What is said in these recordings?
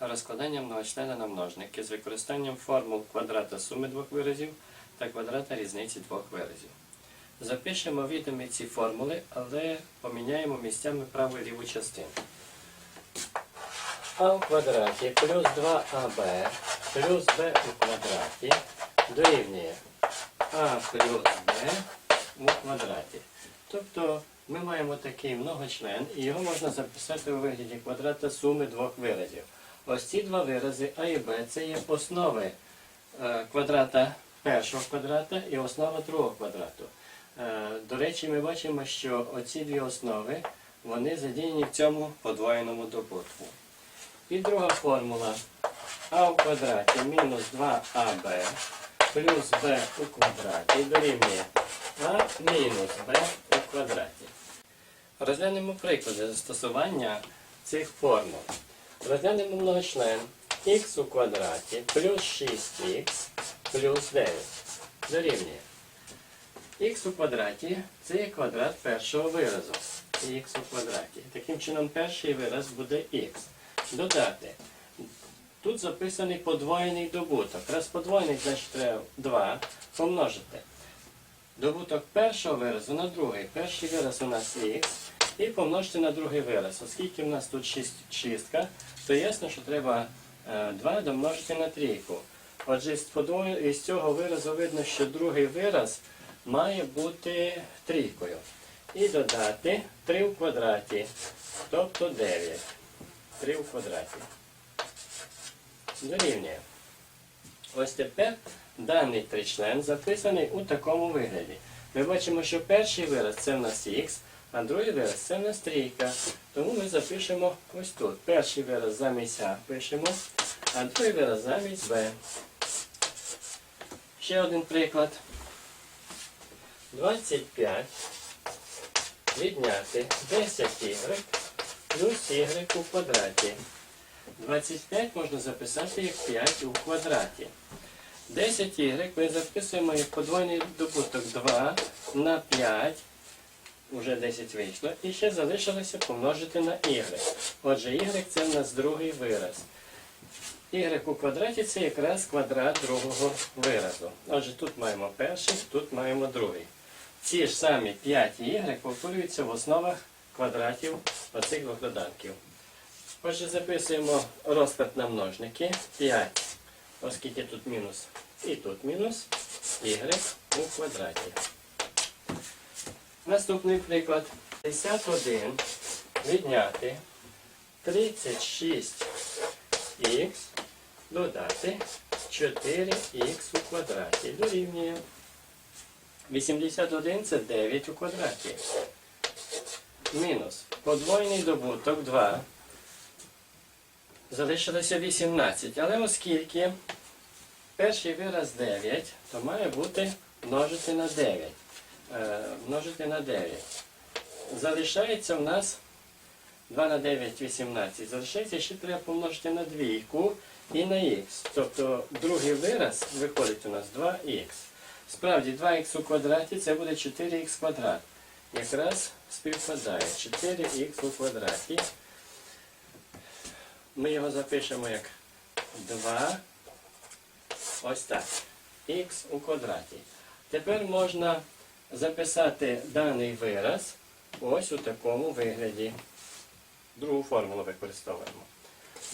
розкладання многочлена на множники з використанням формул квадрата суми двох виразів та квадрата різниці двох виразів. Запишемо відомі ці формули, але поміняємо місцями праву і ліву частину. А у квадраті плюс 2аб плюс b у квадраті дорівнює а плюс b у квадраті. Тобто ми маємо такий многочлен, і його можна записати у вигляді квадрата суми двох виразів. Ось ці два вирази А і Б це є основи е, квадрата першого квадрата і основа другого квадрату. Е, До речі, ми бачимо, що оці дві основи вони задіяні в цьому подвоєному добутку. І друга формула а у квадраті мінус 2аб плюс b у квадраті дорівнює а мінус b у квадраті. Розглянемо приклади застосування цих формул. Розглянемо многочлен х у квадраті плюс 6х плюс 9 дорівнює. х у квадраті це є квадрат першого виразу. х у квадраті. Таким чином перший вираз буде х. Додати. Тут записаний подвоєний добуток. Раз подвоєний, значить треба 2 помножити. Добуток першого виразу на другий. Перший вираз у нас х. І помножити на другий вираз. Оскільки в нас тут шість- шістка, то ясно, що треба е, 2 домножити на трійку. Отже, із цього виразу видно, що другий вираз має бути трійкою. І додати 3 в квадраті, тобто 9. 3 в квадраті. Дорівнює. Ось тепер даний тричлен записаний у такому вигляді. Ми бачимо, що перший вираз це в нас х, а другий вираз це в нас трійка. Тому ми запишемо ось тут. Перший вираз замість А пишемо, а другий вираз замість Б. Ще один приклад. 25 відняти 10y плюс y у квадраті. 25 можна записати як 5 у квадраті. 10y ми записуємо як подвойний добуток 2 на 5. Уже 10 вийшло. І ще залишилося помножити на y. Отже, y це в нас другий вираз. y у квадраті це якраз квадрат другого виразу. Отже, тут маємо перший, тут маємо другий. Ці ж самі 5 y повторюються в основах квадратів оцих двох доданків. Отже, записуємо розклад на множники. 5, оскільки тут мінус і тут мінус, y у квадраті. Наступний приклад. 51 відняти 36х додати 4х у квадраті. Дорівнює. 81 це 9 у квадраті. Мінус подвойний добуток 2 залишилося 18. Але оскільки перший вираз 9, то має бути множити на 9. Е, множити на 9. Залишається в нас 2 на 9 18. Залишається ще треба помножити на двійку і на х. Тобто другий вираз виходить у нас 2х. Справді 2х у квадраті це буде 4х квадрат. Якраз співпадає 4х у квадраті. Ми його запишемо як 2, ось так, х у квадраті. Тепер можна записати даний вираз ось у такому вигляді. Другу формулу використовуємо.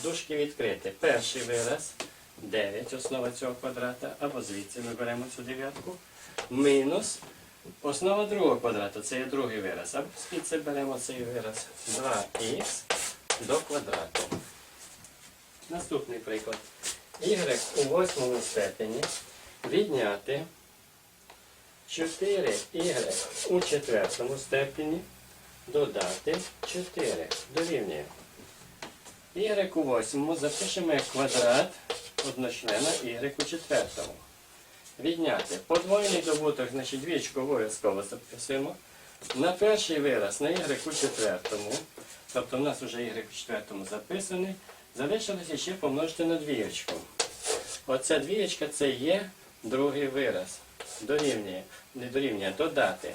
Дужки відкрити. Перший вираз 9, основа цього квадрата, або звідси ми беремо цю дев'ятку. Мінус основа другого квадрата, це є другий вираз. Або звідси беремо цей вираз 2х до квадрату. Наступний приклад. Y у восьмому степені відняти 4y у четвертому степені додати 4 дорівнює. Y у восьмому запишемо як квадрат одночлена y у четвертому. Відняти подвоєний добуток, значить двічку обов'язково записуємо. На перший вираз на y у четвертому, тобто в нас вже y у четвертому записаний, залишилося ще помножити на двієчку. Оця двієчка це є другий вираз. Дорівнює, не дорівнює, додати.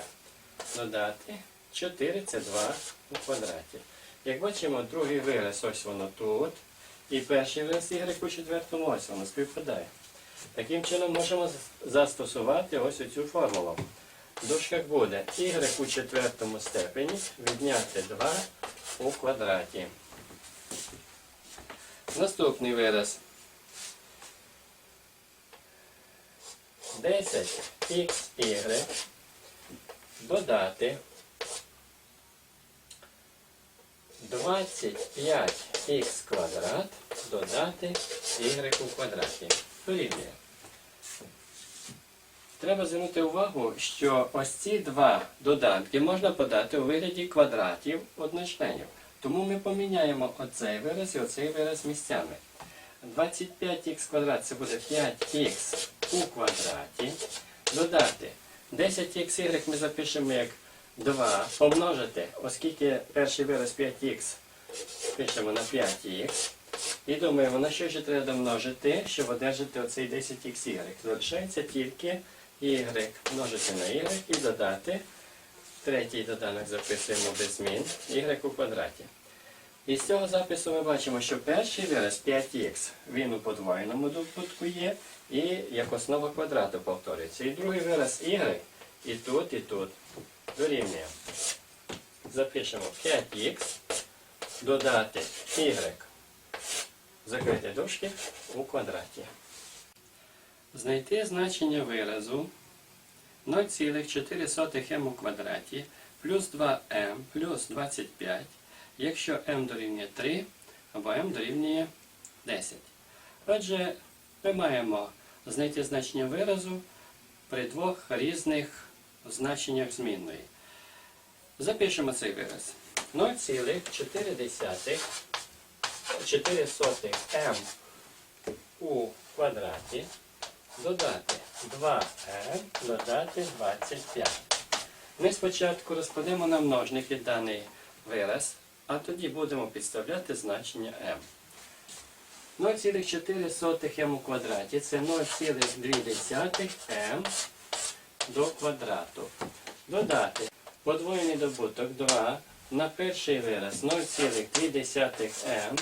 Додати 4 це 2 у квадраті. Як бачимо, другий вираз, ось воно тут. І перший вираз y у четвертому ось воно співпадає. Таким чином можемо застосувати ось цю формулу. В дужках буде y у четвертому степені відняти 2 у квадраті. Наступний вираз. 10xy додати 25х квадрат додати y у квадраті. Дорівнює. Треба звернути увагу, що ось ці два доданки можна подати у вигляді квадратів одночленів. Тому ми поміняємо оцей вираз і оцей вираз місцями. 25х квадрат це буде 5х у квадраті. Додати 10xy ми запишемо як 2 помножити, оскільки перший вираз 5х пишемо на 5х. І думаємо, на що ще треба домножити, щоб одержати оцей 10xy. Залишається тільки y множити на y і додати. Третій доданок записуємо без змін y у квадраті. І з цього запису ми бачимо, що перший вираз 5х, він у подвоєному добутку є, і як основа квадрату повторюється. І другий вираз y і тут, і тут дорівнює. Запишемо 5х, додати y, закрити дужки у квадраті. Знайти значення виразу 0,4m у квадраті плюс 2m плюс 25, якщо m дорівнює 3 або m дорівнює 10. Отже, ми маємо знайти значення виразу при двох різних значеннях змінної. Запишемо цей вираз. 0,4 4m у квадраті додати 2m, додати 25. Ми спочатку розкладемо на множники даний вираз, а тоді будемо підставляти значення m. 0,4m у квадраті це 0,2m до квадрату. Додати подвоєний добуток 2 на перший вираз 0,2m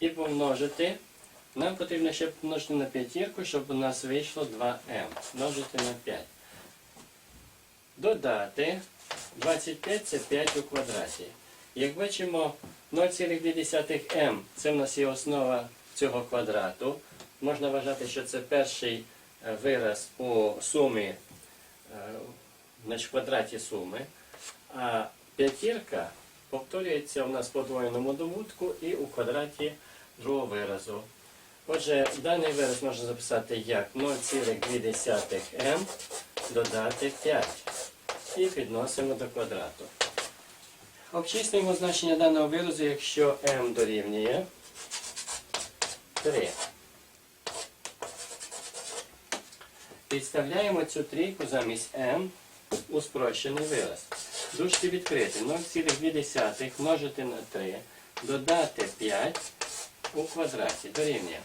і помножити. Нам потрібно ще помножити на п'ятірку, щоб у нас вийшло 2m. Множити на 5. Додати 25 це 5 у квадраті. Як бачимо, 0,2m це в нас є основа цього квадрату. Можна вважати, що це перший е, вираз у сумі, е, значить, квадраті суми. А п'ятірка повторюється у нас в подвоєному добутку і у квадраті другого виразу. Отже, даний вираз можна записати як 0,2m додати 5 і підносимо до квадрату. Обчислюємо значення даного виразу, якщо m дорівнює 3. Підставляємо цю трійку замість m у спрощений вираз. Дужки відкриті. 0,2 множити на 3, додати 5 у квадраті. Дорівнює.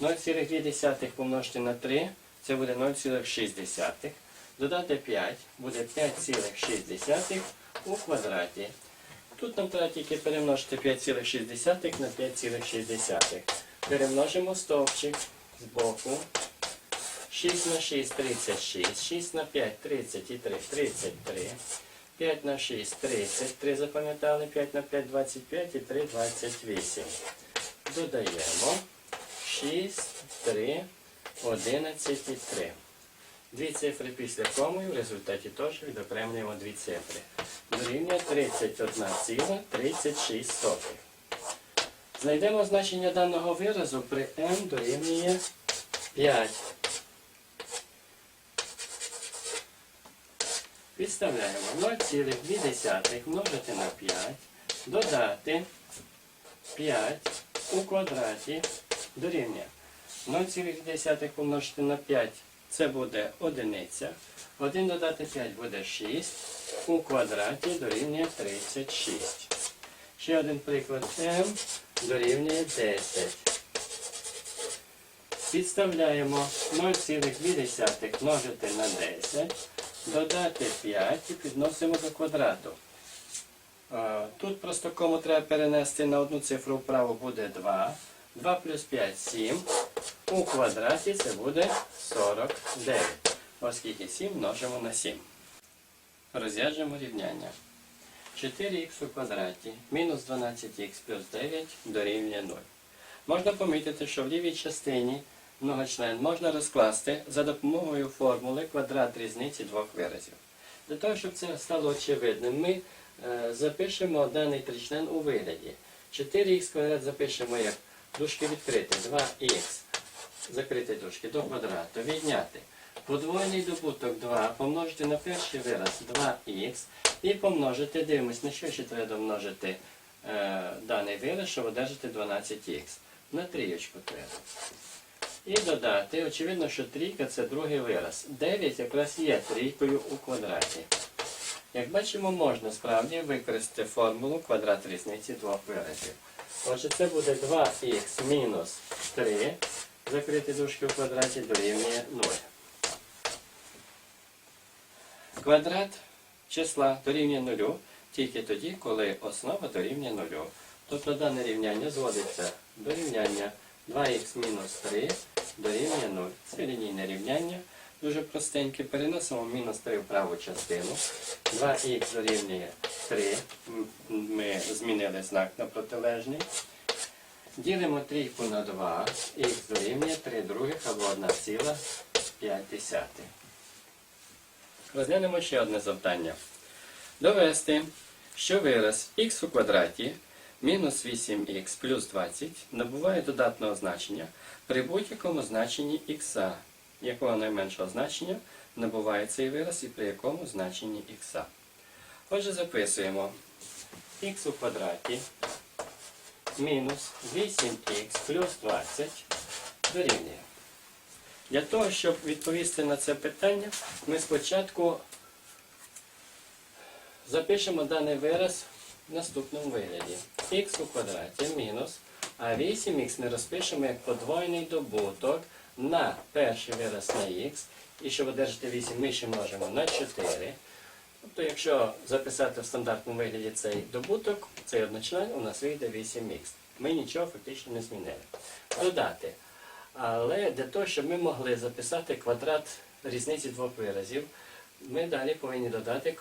0,2 помножити на 3, це буде 0,6. Додати 5 буде 5,6 у квадраті. Тут нам треба тільки перемножити 5,6 на 5,6. Перемножимо стовпчик з боку. 6 на 6 36, 6 на 5 33, 33. 5 на 6 33 запам'ятали, 5 на 5 25 і 3 28. Додаємо 6, 3, 11 і 3. Дві цифри після коми, в результаті теж відокремлюємо дві цифри. Дорівнює 31,36. Знайдемо значення даного виразу при m дорівнює 5. Підставляємо 0,2 множити на 5, додати 5 у квадраті дорівнює 0,2 помножити на 5, це буде одиниця. 1 додати 5 буде 6, у квадраті дорівнює 36. Ще один приклад m дорівнює 10. Підставляємо 0,2 множити на 10, додати 5 і підносимо до квадрату. Тут просто кому треба перенести на одну цифру вправо буде 2. 2 плюс 5 7. У квадраті це буде 49. Оскільки 7 множимо на 7. Розв'яжемо рівняння. 4х у квадраті мінус 12х плюс 9 дорівнює 0. Можна помітити, що в лівій частині многочлен можна розкласти за допомогою формули квадрат різниці двох виразів. Для того, щоб це стало очевидним, ми е, запишемо даний тричлен у вигляді. 4х квадрат запишемо як дужки відкрити, 2х закрити дужки до квадрату, відняти. Подвоєний добуток 2 помножити на перший вираз 2х і помножити, дивимось, на що ще треба домножити е, даний вираз, щоб одержати 12х. На трієчку треба. І додати, очевидно, що трійка це другий вираз. 9 якраз є трійкою у квадраті. Як бачимо, можна справді використати формулу квадрат різниці двох виразів. Отже, це буде 2х мінус 3, закрити дужки в квадраті дорівнює 0. Квадрат числа дорівнює 0 тільки тоді, коли основа дорівнює 0. Тобто дане рівняння зводиться до рівняння 2х мінус 3 дорівнює 0. Це лінійне рівняння, дуже простеньке. Переносимо мінус 3 в праву частину. 2х дорівнює 3. Ми змінили знак на протилежний. Ділимо трійку на 2, х дорівнює 3 других або 1,5. Розглянемо ще одне завдання. Довести, що вираз х у квадраті мінус 8х плюс 20 набуває додатного значення при будь-якому значенні х, якого найменшого значення набуває цей вираз і при якому значенні х. Отже, записуємо х у квадраті мінус 8х плюс 20 дорівнює. Для того, щоб відповісти на це питання, ми спочатку запишемо даний вираз в наступному вигляді. х у квадраті мінус, а 8х ми розпишемо як подвоєний добуток на перший вираз на х. І щоб одержати 8, ми ще множимо на 4. Тобто, якщо записати в стандартному вигляді цей добуток, цей одночлен, у нас вийде 8х. Ми нічого фактично не змінили. Додати. Але для того, щоб ми могли записати квадрат різниці двох виразів, ми далі повинні додати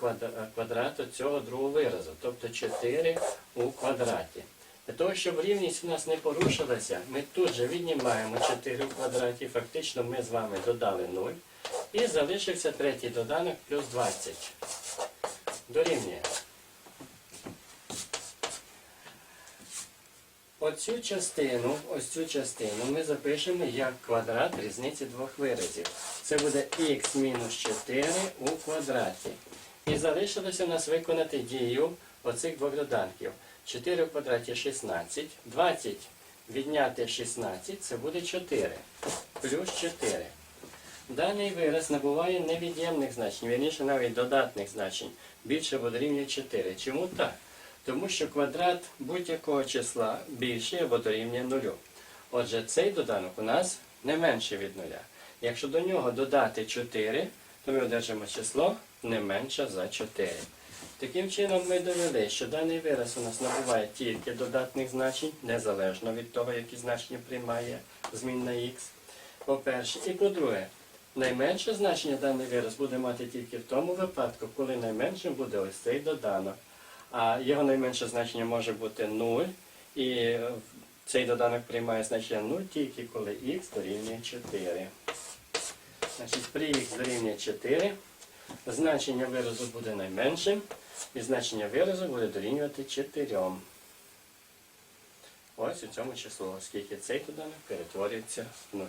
квадрат цього другого виразу, тобто 4 у квадраті. Для того, щоб рівність у нас не порушилася, ми тут же віднімаємо 4 у квадраті, фактично ми з вами додали 0. І залишився третій доданок плюс 20. Дорівнює. Оцю частину, ось цю частину ми запишемо як квадрат різниці двох виразів. Це буде х мінус 4 у квадраті. І залишилося у нас виконати дію оцих двох доданків. 4 в квадраті 16, 20 відняти 16 це буде 4. Плюс 4. Даний вираз набуває невід'ємних значень, вірніше навіть додатних значень. Більше або дорівнює 4. Чому так? Тому що квадрат будь-якого числа більший або дорівнює нулю. Отже, цей доданок у нас не менше від нуля. Якщо до нього додати 4, то ми одержимо число не менше за 4. Таким чином ми довели, що даний вираз у нас набуває тільки додатних значень, незалежно від того, які значення приймає змінна х. По-перше, і по-друге, найменше значення даний вираз буде мати тільки в тому випадку, коли найменшим буде ось цей доданок. А його найменше значення може бути 0, і цей доданок приймає значення 0 тільки коли х дорівнює 4. Значить, при х дорівнює 4, значення виразу буде найменшим, і значення виразу буде дорівнювати 4. Ось у цьому числу, оскільки цей доданок перетворюється в 0.